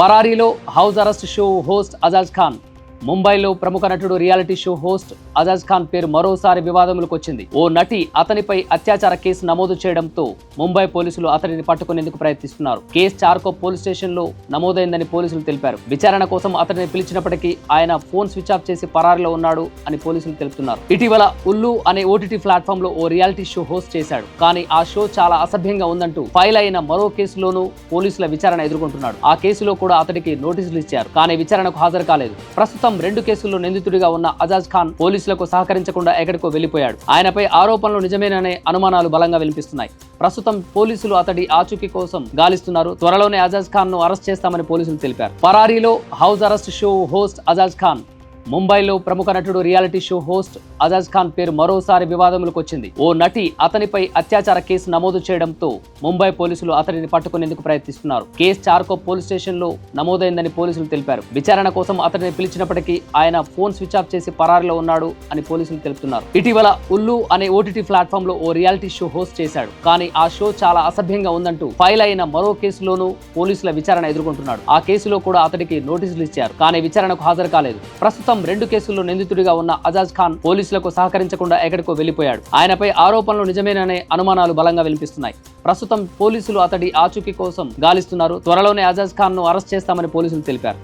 పరారీలో house arrest show host Ajaz Khan. ముంబైలో ప్రముఖ నటుడు reality show host Ajaz Khan పేరు మరోసారి వివాదములకు వచ్చింది. ఓ నటి అతనిపై అత్యాచార కేసు నమోదు చేయడంతో ముంబై పోలీసులు అతనిని పట్టుకునేందుకు ప్రయత్నిస్తున్నారు. కేసు చార్కో పోలీస్ స్టేషన్లో నమోదైందని పోలీసులు తెలిపారు. విచారణ కోసం అతనిని పిలిచినప్పటికీ ఆయన ఫోన్ స్విచ్ ఆఫ్ చేసి పరారిలో ఉన్నాడు అని పోలీసులు తెలుపుతున్నారు. ఇటీవల ఉల్లు అనే ఓటీటీ ప్లాట్ఫామ్లో ఓ రియాలిటీ షో హోస్ట్ చేశాడు. కానీ ఆ షో చాలా అసభ్యంగా ఉందంటూ ఫైల్ అయిన మరో కేసులోనూ పోలీసుల విచారణ ఎదుర్కొంటున్నాడు. ఆ కేసులో కూడా అతడికి నోటీసులు ఇచ్చారు. కానీ విచారణకు హాజరు కాలేదు. ప్రస్తుతం రెండు కేసుల్లో నిందితుడిగా ఉన్న అజాజ్ ఖాన్ పోలీసులకు సహకరించకుండా ఎక్కడికో వెళ్ళిపోయాడు ఆయనపై ఆరోపణలు నిజమేననే అనుమానాలు బలంగా వినిపిస్తున్నాయి. ప్రస్తుతం పోలీసులు అతడి ఆచూకీ కోసం గాలిస్తున్నారు. త్వరలోనే అజాజ్ ఖాన్ను అరెస్ట్ చేస్తామని పోలీసులు తెలిపారు. పరారీలో house arrest show host Ajaz Khan. ముంబైలో ప్రముఖ నటుడు reality show host Ajaz Khan పేరు మరోసారి వివాదములకు వచ్చింది. ఓ నటి అతనిపై అత్యాచార కేసు నమోదు చేయడంతో ముంబై పోలీసులు అతనిని పట్టుకునేందుకు ప్రయత్నిస్తున్నారు. కేసు చార్కో పోలీస్ స్టేషన్లో నమోదైందని పోలీసులు తెలిపారు. విచారణ కోసం అతనిని పిలిచినప్పటికీ ఆయన ఫోన్ స్విచ్ ఆఫ్ చేసి పరారిలో ఉన్నాడు అని పోలీసులు తెలుపుతున్నారు. ఇటీవల ఉల్లు అనే ఓటీటీ ప్లాట్ఫామ్లో ఓ రియాలిటీ షో హోస్ట్ చేశాడు. కానీ ఆ షో చాలా అసభ్యంగా ఉందంటూ ఫైల్ అయిన మరో కేసులోనూ పోలీసుల విచారణ ఎదుర్కొంటున్నాడు. ఆ కేసులో కూడా అతడికి నోటీసులు ఇచ్చారు. కానీ విచారణకు హాజరు కాలేదు. ప్రస్తుతం రెండు కేసుల్లో నిందితుడిగా ఉన్న అజాజ్ ఖాన్ పోలీసులకు సహకరించకుండా ఎక్కడికో వెళ్ళిపోయాడు ఆయనపై ఆరోపణలు నిజమేననే అనుమానాలు బలంగా వినిపిస్తున్నాయి. ప్రస్తుతం పోలీసులు అతడి ఆచూకీ కోసం గాలిస్తున్నారు. త్వరలోనే అజాజ్ ఖాన్ను అరెస్ట్ చేస్తామని పోలీసులు తెలిపారు.